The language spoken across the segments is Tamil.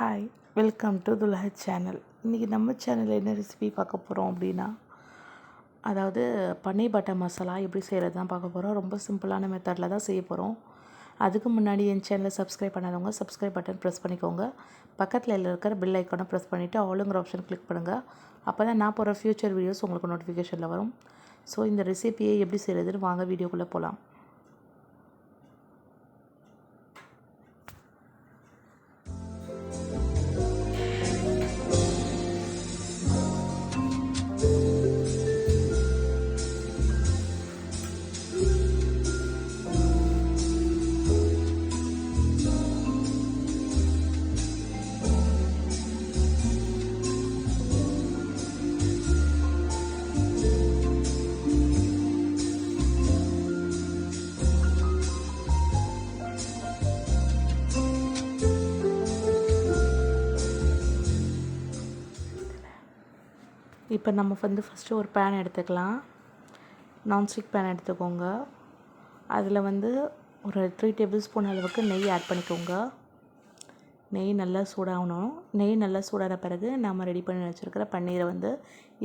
ஹாய் வெல்கம் டு துலஹ சேனல் இன்றைக்கி நம்ம சேனலில் என்ன ரெசிபி பார்க்க போகிறோம் அப்படின்னா அதாவது பன்னீர் பட்டர் மசாலா எப்படி செய்கிறது தான் பார்க்க போகிறோம் ரொம்ப சிம்பிளான மெத்தடில் தான் செய்ய போகிறோம் அதுக்கு முன்னாடி என் சேனலை சப்ஸ்கிரைப் பண்ணாதவங்க சப்ஸ்கிரைப் பட்டன் ப்ரெஸ் பண்ணிக்கோங்க. பக்கத்தில் இருக்கிற பில் ஐக்கானை ப்ரெஸ் பண்ணிவிட்டு ஆளுங்கிற ஆப்ஷன் கிளிக் பண்ணுங்கள் அப்போ தான் நான் போகிற ஃப்யூச்சர் வீடியோஸ் உங்களுக்கு நோட்டிஃபிகேஷனில் வரும். ஸோ இந்த ரெசிபியை எப்படி செய்கிறதுன்னு வாங்க வீடியோக்குள்ளே போகலாம் இப்போ நம்ம வந்து ஃபஸ்ட்டு ஒரு பேன் எடுத்துக்கலாம். நான்ஸ்டிக் பேன் எடுத்துக்கோங்க. அதில் வந்து ஒரு த்ரீ டேபிள் ஸ்பூன் அளவுக்கு நெய் ஆட் பண்ணிக்கோங்க. நெய் நல்லா சூடாகணும். நெய் நல்லா சூடான பிறகு நம்ம ரெடி பண்ணி வச்சுருக்கிற பன்னீரை வந்து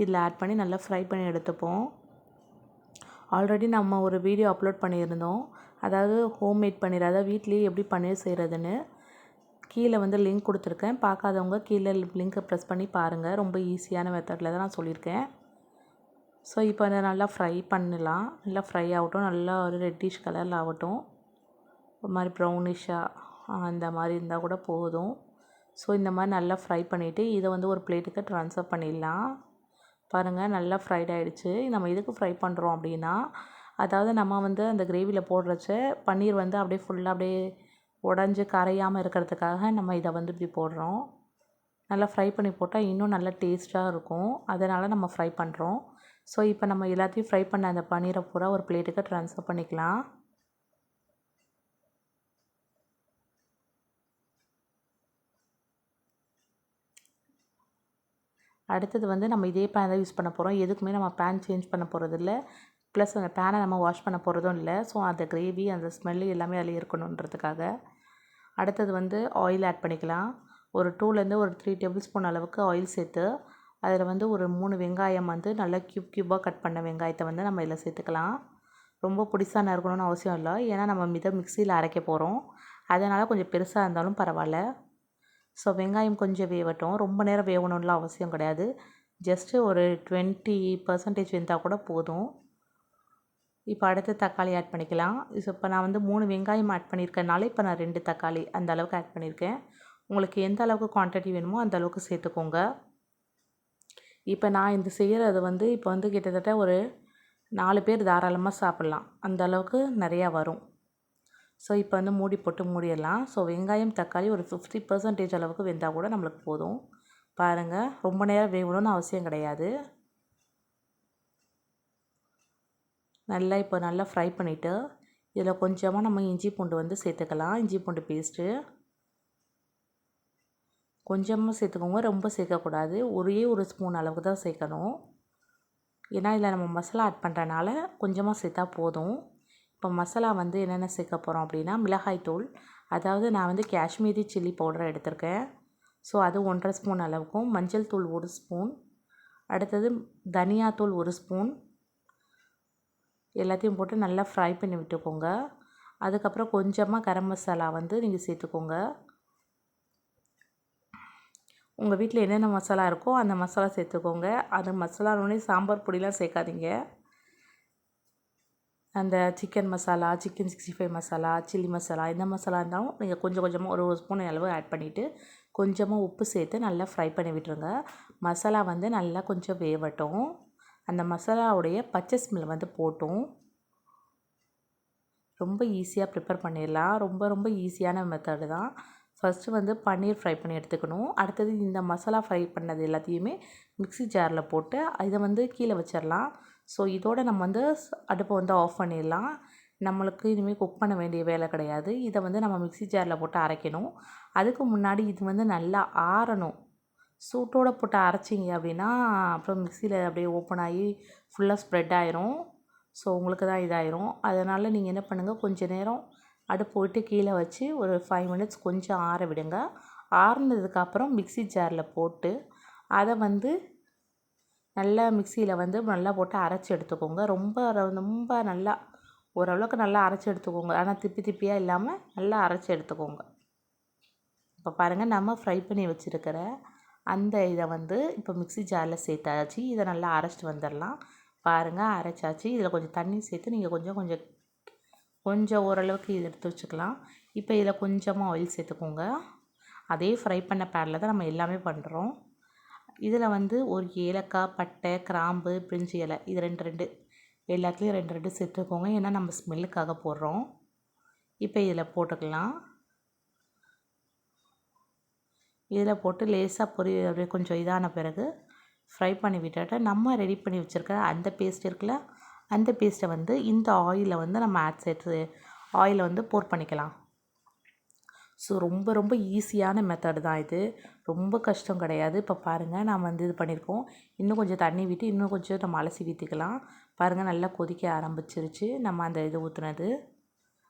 இதில் ஆட் பண்ணி நல்லா ஃப்ரை பண்ணி எடுத்துப்போம். ஆல்ரெடி நம்ம ஒரு வீடியோ அப்லோட் பண்ணியிருந்தோம். அதாவது ஹோம்மேட் பன்னீர் அதாவது வீட்லேயே எப்படி பன்னீர் செய்கிறதுன்னு கீழே வந்து லிங்க் கொடுத்துருக்கேன். பார்க்காதவங்க கீழே லிங்க்கை ப்ரெஸ் பண்ணி பாருங்கள் ரொம்ப ஈஸியான மெத்தடில் தான் நான் சொல்லியிருக்கேன். ஸோ இப்போ அதை நல்லா ஃப்ரை பண்ணலாம். நல்லா ஃப்ரை ஆகட்டும். நல்லா ஒரு ரெட்டிஷ் கலரில் ஆகட்டும். ஒரு மாதிரி ப்ரௌனிஷாக அந்த மாதிரி இருந்தால் கூட போதும். ஸோ இந்த மாதிரி நல்லா ஃப்ரை பண்ணிவிட்டு இதை வந்து ஒரு பிளேட்டுக்கு ட்ரான்ஸ்ஃபர் பண்ணிடலாம். பாருங்கள் நல்லா ஃப்ரைட் ஆகிடுச்சு நம்ம எதுக்கு ஃப்ரை பண்ணுறோம் அப்படின்னா அதாவது நம்ம வந்து அந்த கிரேவியில் போடுறச்ச பன்னீர் வந்து அப்படியே ஃபுல்லாக அப்படியே உடஞ்சி கரையாமல் இருக்கிறதுக்காக நம்ம இதை வந்து இப்படி போடுறோம். நல்லா ஃப்ரை பண்ணி போட்டால் இன்னும் நல்லா டேஸ்ட்டாக இருக்கும். அதனால் நம்ம ஃப்ரை பண்ணுறோம் ஸோ இப்போ நம்ம எல்லாத்தையும் ஃப்ரை பண்ண அந்த பன்னீரை பூரா ஒரு பிளேட்டுக்கு ட்ரான்ஸ்ஃபர் பண்ணிக்கலாம். அடுத்தது வந்து நம்ம இதே பேன் தான் யூஸ் பண்ண போகிறோம் எதுக்குமே நம்ம பேன் சேஞ்ச் பண்ண போகிறது இல்லை ப்ளஸ் அந்த பேனை நம்ம வாஷ் பண்ண போகிறதும் இல்லை. ஸோ அந்த கிரேவி அந்த ஸ்மெல்லு எல்லாமே அதில் இருக்கணுன்றதுக்காக. அடுத்தது வந்து ஆயில் ஆட் பண்ணிக்கலாம். ஒரு டூலேருந்து ஒரு த்ரீ டேபிள் ஸ்பூன் அளவுக்கு ஆயில் சேர்த்து அதில் வந்து ஒரு மூணு வெங்காயம் வந்து நல்லா க்யூப் க்யூபாக கட் பண்ண வெங்காயத்தை வந்து நம்ம இதில் சேர்த்துக்கலாம். ரொம்ப பிடிசா நறுக்கணும்னு அவசியம் இல்லை. ஏன்னா நம்ம மித மிக்சியில் அரைக்க போகிறோம் அதனால் கொஞ்சம் பெருசாக இருந்தாலும் பரவாயில்ல. ஸோ வெங்காயம் கொஞ்சம் வேவட்டும். ரொம்ப நேரம் வேகணும்லாம் அவசியம் கிடையாது. ஜஸ்ட்டு ஒரு டுவெண்ட்டி பர்சன்டேஜ் வெந்தால் கூட போதும். இப்போ அடுத்து தக்காளி ஆட் பண்ணிக்கலாம். ஸோ இப்போ நான் வந்து மூணு வெங்காயம் ஆட் பண்ணியிருக்கனால இப்போ நான் ரெண்டு தக்காளி அந்த அளவுக்கு ஆட் பண்ணியிருக்கேன் உங்களுக்கு எந்த அளவுக்கு குவான்டிட்டி வேணுமோ அந்த அளவுக்கு சேர்த்துக்கோங்க. இப்போ நான் இந்த செய்கிறது வந்து இப்போ வந்து கிட்டத்தட்ட ஒரு நாலு பேர் தாராளமாக சாப்பிட்லாம். அந்த அளவுக்கு நிறையா வரும். ஸோ இப்போ வந்து மூடி போட்டு மூடிடலாம். ஸோ வெங்காயம் தக்காளி ஒரு ஃபிஃப்டி பர்சன்டேஜ் அளவுக்கு வெந்தால் கூட நம்மளுக்கு போதும். பாருங்கள் ரொம்ப நேரம் வேகணும்னு அவசியம் கிடையாது. நல்லா இப்போ நல்லா ஃப்ரை பண்ணிவிட்டு இதில் கொஞ்சமாக நம்ம இஞ்சி பூண்டு வந்து சேர்த்துக்கலாம். இஞ்சி பூண்டு பேஸ்ட்டு கொஞ்சமாக சேர்த்துக்கோங்க ரொம்ப சேர்க்கக்கூடாது. ஒரே ஒரு ஸ்பூன் அளவுக்கு தான் சேர்க்கணும். ஏன்னா இதில் நம்ம மசாலா ஆட் பண்ணுறனால கொஞ்சமாக சேர்த்தா போதும். இப்போ மசாலா வந்து என்னென்ன சேர்க்க போகிறோம் அப்படின்னா மிளகாய் தூள். அதாவது நான் வந்து காஷ்மீரி சில்லி பவுடர் எடுத்திருக்கேன். ஸோ அது ஒன்றரை ஸ்பூன் அளவுக்கும். மஞ்சள் தூள் ஒரு ஸ்பூன் அடுத்தது தனியாத்தூள் ஒரு ஸ்பூன் எல்லாத்தையும் போட்டு நல்லா ஃப்ரை பண்ணி விட்டுக்கோங்க. அதுக்கப்புறம் கொஞ்சமாக கரம் மசாலா வந்து நீங்கள் சேர்த்துக்கோங்க. உங்கள் வீட்டில் என்னென்ன மசாலா இருக்கோ அந்த மசாலா சேர்த்துக்கோங்க. அது மசாலானோடனே சாம்பார் பொடிலாம் சேர்க்காதீங்க. அந்த chicken masala chicken sixty five masala chilli masala இந்த மசாலா இருந்தாலும் நீங்கள் கொஞ்சம் கொஞ்சமாக ஒரு ஒரு ஸ்பூன் அளவு ஆட் பண்ணிவிட்டு கொஞ்சமாக உப்பு சேர்த்து நல்லா ஃப்ரை பண்ணி விட்டுருங்க. மசாலா வந்து நல்லா கொஞ்சம் வேவட்டும். அந்த மசாலாவுடைய பச்சை ஸ்மெல் வந்து போட்டோம். ரொம்ப ஈஸியாக ப்ரிப்பேர் பண்ணிடலாம். ரொம்ப ரொம்ப ஈஸியான மெத்தடு தான். ஃபஸ்ட்டு வந்து பன்னீர் ஃப்ரை பண்ணி எடுத்துக்கணும். அடுத்தது இந்த மசாலா ஃப்ரை பண்ணது எல்லாத்தையுமே மிக்சி ஜாரில் போட்டு இதை வந்து கீழே வச்சிடலாம். ஸோ இதோடு நம்ம வந்து அடுப்பை வந்து ஆஃப் பண்ணிடலாம். நம்மளுக்கு இனிமேல் குக் பண்ண வேண்டிய வேலை கிடையாது. இதை வந்து நம்ம மிக்சி ஜாரில் போட்டு அரைக்கணும். அதுக்கு முன்னாடி இது வந்து நல்லா ஆறணும். சூட்டோடு போட்டு அரைச்சிங்க அப்படின்னா அப்புறம் மிக்சியில் அப்படியே ஓப்பன் ஆகி ஃபுல்லாக ஸ்ப்ரெட் ஆயிரும். ஸோ உங்களுக்கு தான் இதாயிரும். அதனால் நீங்கள் என்ன பண்ணுங்கள் கொஞ்ச நேரம் அடுப்பு விட்டு கீழே வச்சு ஒரு ஃபைவ் மினிட்ஸ் கொஞ்சம் ஆற விடுங்க. ஆறுனதுக்கப்புறம் மிக்ஸி ஜாரில் போட்டு அதை வந்து நல்லா மிக்சியில் வந்து நல்லா போட்டு அரைச்சி எடுத்துக்கோங்க. ரொம்ப ரொம்ப நல்லா ஓரளவுக்கு நல்லா அரைச்சி எடுத்துக்கோங்க. ஆனால் திப்பி திப்பியாக இல்லாமல் நல்லா அரைச்சி எடுத்துக்கோங்க. இப்போ பாருங்கள் நம்ம ஃப்ரை பண்ணி வச்சுருக்கிற அந்த இதை வந்து இப்போ மிக்ஸி ஜாரில் சேர்த்தாச்சு. இதை நல்லா அரைச்சிட்டு வந்துடலாம். பாருங்கள் அரைச்சாச்சு. இதில் கொஞ்சம் தண்ணி சேர்த்து நீங்கள் கொஞ்சம் கொஞ்சம் கொஞ்சம் ஓரளவுக்கு இது எடுத்து வச்சுக்கலாம். இப்போ இதில் கொஞ்சமாக ஆயில் சேர்த்துக்கோங்க. அதே ஃப்ரை பண்ண பேனில் தான் நம்ம எல்லாமே பண்ணுறோம். இதில் வந்து ஒரு ஏலக்காய் பட்டை கிராம்பு பிரிஞ்சி இலை இது ரெண்டு ரெண்டு. எல்லாத்துலேயும் ரெண்டு ரெண்டு சேர்த்துக்கோங்க. ஏன்னா நம்ம ஸ்மெல்லுக்காக போடுறோம். இப்போ இதில் போட்டுக்கலாம். இதில் போட்டு லேசாக பொரி அப்படியே கொஞ்சம் இதான பிறகு ஃப்ரை பண்ணி விட்டுட்டு நம்ம ரெடி பண்ணி வச்சுருக்க அந்த பேஸ்ட் இருக்குல்ல அந்த பேஸ்ட்டை வந்து இந்த ஆயிலில் வந்து நம்ம ஆட் சேர்த்து ஆயிலை வந்து போர் பண்ணிக்கலாம். ஸோ ரொம்ப ரொம்ப ஈஸியான மெத்தடு தான் இது. ரொம்ப கஷ்டம் கிடையாது. இப்போ பாருங்கள் நாம் வந்து இது பண்ணியிருக்கோம். இன்னும் கொஞ்சம் தண்ணி விட்டு இன்னும் கொஞ்சம் நம்ம அலசி ஊற்றிக்கலாம் பாருங்கள் நல்லா கொதிக்க ஆரம்பிச்சிருச்சு. நம்ம அந்த இது ஊற்றுனது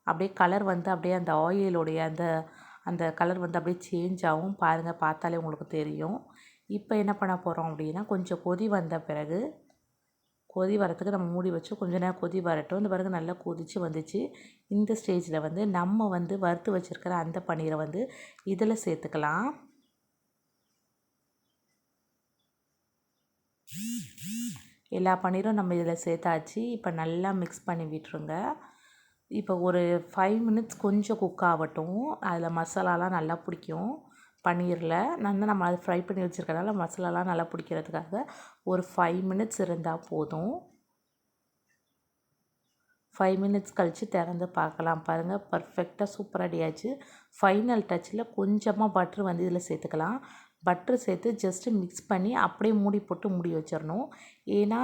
அப்படியே கலர் வந்து அப்படியே அந்த ஆயிலுடைய அந்த அந்த கலர் வந்து அப்படியே சேஞ்ச் ஆகும் பாருங்கள் பார்த்தாலே உங்களுக்கு தெரியும். இப்போ என்ன பண்ண போகிறோம் அப்படின்னா கொஞ்சம் கொதி வந்த பிறகு கொதி வரத்துக்கு நம்ம மூடி வச்சு கொஞ்சம் நேரம் கொதி வரட்டும். இந்த பிறகு நல்லா கொதித்து வந்துச்சு. இந்த ஸ்டேஜில் வந்து நம்ம வந்து வறுத்து வச்சுருக்கிற அந்த பன்னீரை வந்து இதில் சேர்த்துக்கலாம். எல்லா பன்னீரும் நம்ம இதில் சேர்த்தாச்சு. இப்போ நல்லா மிக்ஸ் பண்ணி விட்டுருங்க. இப்போ ஒரு ஃபைவ் மினிட்ஸ் கொஞ்சம் குக் ஆகட்டும். அதில் மசாலாலாம் நல்லா பிடிக்கும். பன்னீரில். வந்து நம்ம அதை ஃப்ரை பண்ணி வச்சுருக்கனால மசாலாலாம் நல்லா பிடிக்கிறதுக்காக ஒரு ஃபைவ் மினிட்ஸ் இருந்தால் போதும். ஃபைவ் மினிட்ஸ் கழித்து திறந்து பார்க்கலாம் பாருங்கள் பர்ஃபெக்டாக சூப்பர் ரெடி ஆச்சு. ஃபைனல் டச்சில் கொஞ்சமாக பட்ரு வந்து இதில் சேர்த்துக்கலாம். பட்ரு சேர்த்து ஜஸ்ட்டு மிக்ஸ் பண்ணி அப்படியே மூடி போட்டு மூடி வச்சிடணும். ஏன்னா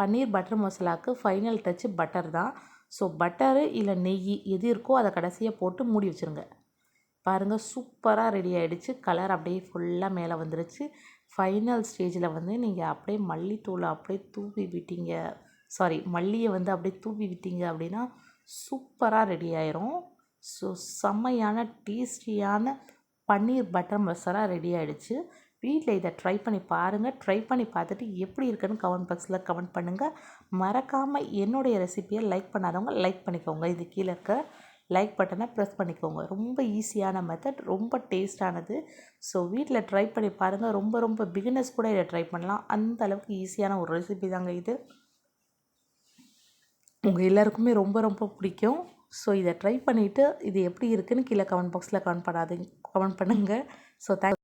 பன்னீர் பட்டர் மசாலாவுக்கு ஃபைனல் டச்சு பட்டர் தான். ஸோ பட்டரு இல்லை நெய் எது இருக்கோ அதை கடைசியாக போட்டு மூடி வச்சுருங்க. பாருங்கள் சூப்பராக ரெடி ஆகிடுச்சு கலர் அப்படியே ஃபுல்லாக மேலே வந்துருச்சு. ஃபைனல் ஸ்டேஜில் வந்து நீங்கள் அப்படியே மல்லித்தூளை அப்படியே தூவி விட்டீங்க. சாரி மல்லியை வந்து அப்படியே தூவி விட்டீங்க அப்படின்னா சூப்பராக ரெடி ஆயிரும். ஸோ செம்மையான டேஸ்டியான பன்னீர் பட்டர் மசாலா ரெடி ஆகிடுச்சு வீட்டில் இதை ட்ரை பண்ணி பாருங்கள் ட்ரை பண்ணி பார்த்துட்டு எப்படி இருக்குன்னு கமெண்ட் பாக்ஸில் கமெண்ட் பண்ணுங்கள் மறக்காமல் என்னுடைய ரெசிப்பியை லைக் பண்ணாதவங்க லைக் பண்ணிக்கோங்க. இது கீழே இருக்க லைக் பட்டனை ப்ரெஸ் பண்ணிக்கோங்க. ரொம்ப ஈஸியான மெத்தட் ரொம்ப டேஸ்டானது ஸோ வீட்டில் ட்ரை பண்ணி பாருங்கள் ரொம்ப ரொம்ப பிகினர்ஸ் கூட இதை ட்ரை பண்ணலாம். அந்த அளவுக்கு ஈஸியான ஒரு ரெசிபி தாங்க இது. உங்கள் எல்லாருக்குமே ரொம்ப ரொம்ப பிடிக்கும். ஸோ இதை ட்ரை பண்ணிவிட்டு இது எப்படி இருக்குதுன்னு கீழே கமெண்ட் பாக்ஸில் கமெண்ட் பண்ணாதீங்க. கமெண்ட் பண்ணுங்கள் ஸோ தேங்க்